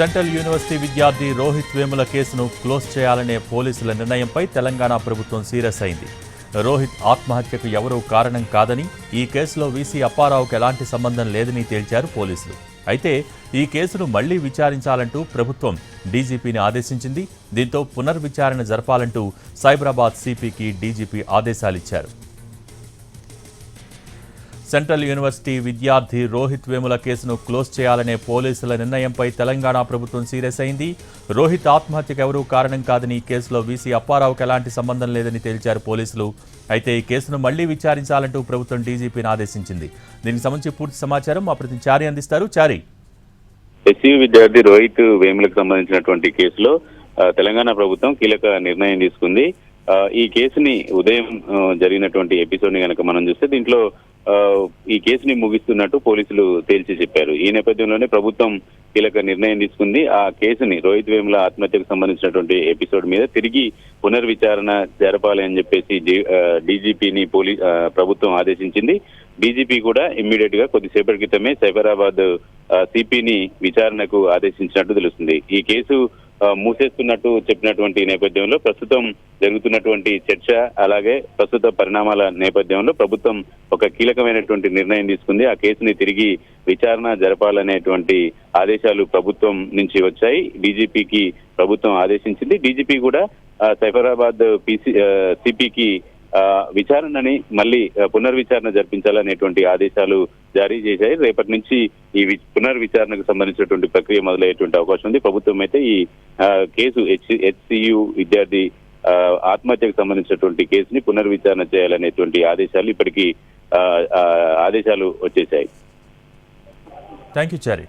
Central university విద్యార్థి రోహిత్ వేముల కేసును close చేయాలనే పోలీసుల నిర్ణయంపై తెలంగాణ ప్రభుత్వం సీరియస్ అయింది. రోహిత్ ఆత్మహత్యకు ఎవరూ కారణం కాదని ఈ కేసులో వీసీ అప్పారావుకు ఎలాంటి సంబంధం లేదని తేల్చారు పోలీసులు. అయితే ఈ కేసును మళ్ళీ విచారించాలంటూ ప్రభుత్వం డీజీపీని ఆదేశించింది. దీంతో పునర్విచారణ జరపాలంటూ సైబరాబాద్ సిపికి డీజీపీ ఆదేశాలిచ్చారు. సెంట్రల్ యూనివర్సిటీ విద్యార్థి రోహిత్ వేముల కేసును క్లోజ్ చేయాలనే పోలీసుల నిర్ణయంపై తెలంగాణ ప్రభుత్వం సీరియస్ అయింది. రోహిత్ ఆత్మహత్యకు ఎవరూ కారణం కాదని ఈ కేసులో వీసీ అప్పారావుకు ఎలాంటి సంబంధం లేదని తేల్చారు పోలీసులు. అయితే ఈ కేసును మళ్ళీ విచారించాలంటూ ప్రభుత్వం డీజీపీని ఆదేశించింది. దీనికి సంబంధించి పూర్తి సమాచారం మా ప్రతి చారి అందిస్తారు. చారి. ఎస్యూ విద్యార్థి రోహిత్ వేములకు సంబంధించినటువంటి కేసులో తెలంగాణ ప్రభుత్వం కీలక నిర్ణయం తీసుకుంది. ఈ కేసుని ఉదయం జరిగినటువంటి ఎపిసోడ్ని కనుక మనం చూస్తే దీంట్లో ఈ కేసుని ముగిస్తున్నట్టు పోలీసులు తేల్చి చెప్పారు. ఈ నేపథ్యంలోనే ప్రభుత్వం కీలక నిర్ణయం తీసుకుంది. ఆ కేసుని రోహిత్ వేముల ఆత్మహత్యకు సంబంధించినటువంటి ఎపిసోడ్ మీద తిరిగి పునర్విచారణ జరపాలి అని చెప్పేసి డీజీపీని పోలీ ఆ, ప్రభుత్వం ఆదేశించింది. డీజీపీ కూడా ఇమ్మీడియట్గా కొద్దిసేపటి క్రితమే సైబరాబాద్ సిపిని విచారణకు ఆదేశించినట్టు తెలుస్తుంది. ఈ కేసు మూసేస్తున్నట్టు చెప్పినటువంటి నేపథ్యంలో ప్రస్తుతం జరుగుతున్నటువంటి చర్చ అలాగే ప్రస్తుత పరిణామాల నేపథ్యంలో ప్రభుత్వం ఒక కీలకమైనటువంటి నిర్ణయం తీసుకుంది. ఆ కేసుని తిరిగి విచారణ జరపాలనేటువంటి ఆదేశాలు ప్రభుత్వం నుంచి వచ్చాయి. డీజీపీకి ప్రభుత్వం ఆదేశించింది. డీజీపీ కూడా సైఫరాబాద్ సైబరాబాద్ పీసీ సిపికి విచారణని మళ్ళీ పునర్విచారణ జరిపించాలనేటువంటి ఆదేశాలు జారీ చేశాయి. రేపటి నుంచి ఈ వి- పునర్విచారణకు సంబంధించినటువంటి ప్రక్రియ మొదలయ్యేటువంటి అవకాశం ఉంది. ప్రభుత్వం అయితే ఈ కేసు హెచ్ హెచ్సియు విద్యార్థి ఆ, ఆత్మహత్యకు సంబంధించినటువంటి కేసుని పునర్విచారణ చేయాలనేటువంటి ఆదేశాలు ఇప్పటికీ ఆ, ఆదేశాలు వచ్చేసాయి థ్యాంక్ యూ చారీ